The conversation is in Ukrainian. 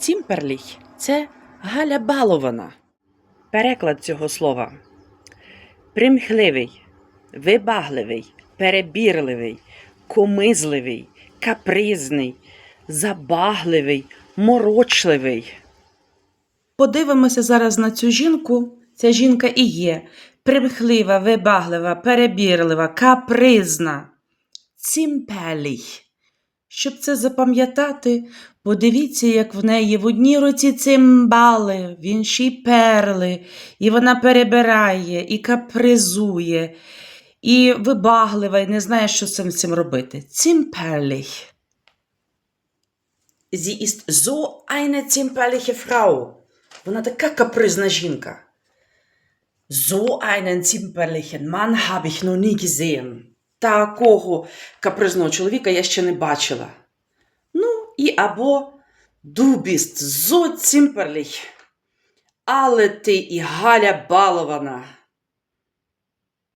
Цімперліх це Галя балована. Переклад цього слова. Примхливий, вибагливий, перебірливий, комизливий, капризний, забагливий, морочливий. Подивимося зараз на цю жінку. Ця жінка і є примхлива, вибаглива, перебірлива, капризна. Цімпелій. Щоб це запам'ятати, подивіться, як в неї в одній руці цимбали, в іншій перли, і вона перебирає, і капризує, і вибаглива, і не знає, що з цим робити. Цимпеліх. Sie ist so eine zimperliche Frau. Вона така капризна жінка. So einen zimperlichen Mann habe ich noch nie gesehen. Такого капризного чоловіка я ще не бачила. Ну, і або дубіст зо so. Але ти і Галя балована.